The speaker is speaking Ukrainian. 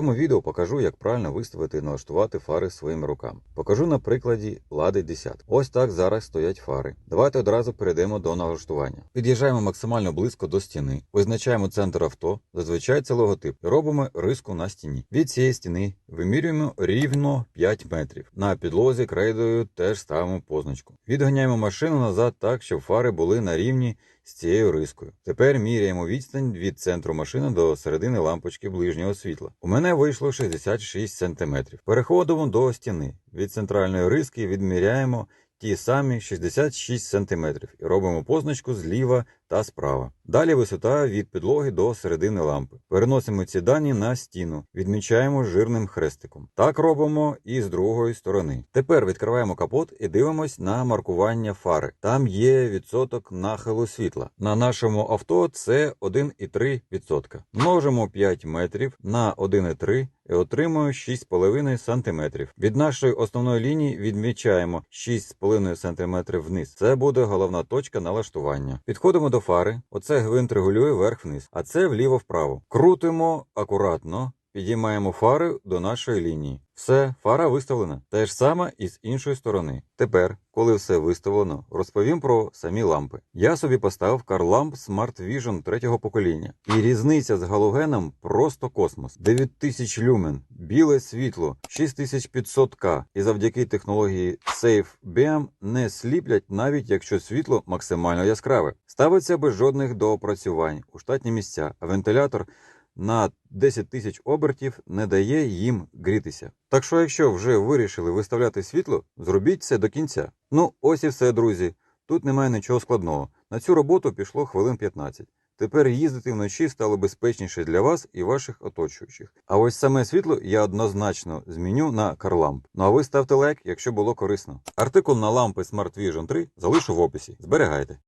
В цьому відео покажу, як правильно виставити і налаштувати фари своїми руками. Покажу на прикладі Лади 10. Ось так зараз стоять фари. Давайте одразу перейдемо до налаштування. Під'їжджаємо максимально близько до стіни, визначаємо центр авто, зазвичай це логотип, робимо риску на стіні. Від цієї стіни вимірюємо рівно 5 метрів. На підлозі крейдою теж ставимо позначку. Відганяємо машину назад так, щоб фари були на рівні з цією рискою. Тепер міряємо відстань від центру машини до середини лампочки ближнього світла. У мене вийшло 66 см. Переходимо до стіни. Від центральної риски відміряємо ті самі 66 см і робимо позначку зліва та справа. Далі висота від підлоги до середини лампи. Переносимо ці дані на стіну, відмічаємо жирним хрестиком. Так робимо і з другої сторони. Тепер відкриваємо капот і дивимось на маркування фари. Там є відсоток нахилу світла. На нашому авто це 1,3%. Множимо 5 метрів на 1,3 і отримуємо 6,5 см. Від нашої основної лінії відмічаємо 6,5 см вниз. Це буде головна точка налаштування. Підходимо до фари. Оце гвинт регулює вверх-вниз, а це вліво-вправо. Крутимо акуратно. Підіймаємо фари до нашої лінії. Все, фара виставлена. Те ж саме і з іншої сторони. Тепер, коли все виставлено, розповім про самі лампи. Я собі поставив CarLamp Smart Vision третього покоління. І різниця з галогеном просто космос. 9000 люмен, біле світло, 6500К. І завдяки технології Safe BM не сліплять, навіть якщо світло максимально яскраве. Ставиться без жодних доопрацювань у штатні місця, а вентилятор на 10 тисяч обертів не дає їм грітися. Так що, якщо вже вирішили виставляти світло, зробіть це до кінця. Ну, ось і все, друзі. Тут немає нічого складного. На цю роботу пішло хвилин 15. Тепер їздити вночі стало безпечніше для вас і ваших оточуючих. А ось саме світло я однозначно зміню на CarLamp. Ну а ви ставте лайк, якщо було корисно. Артикул на лампи Smart Vision 3 залишу в описі. Зберігайте.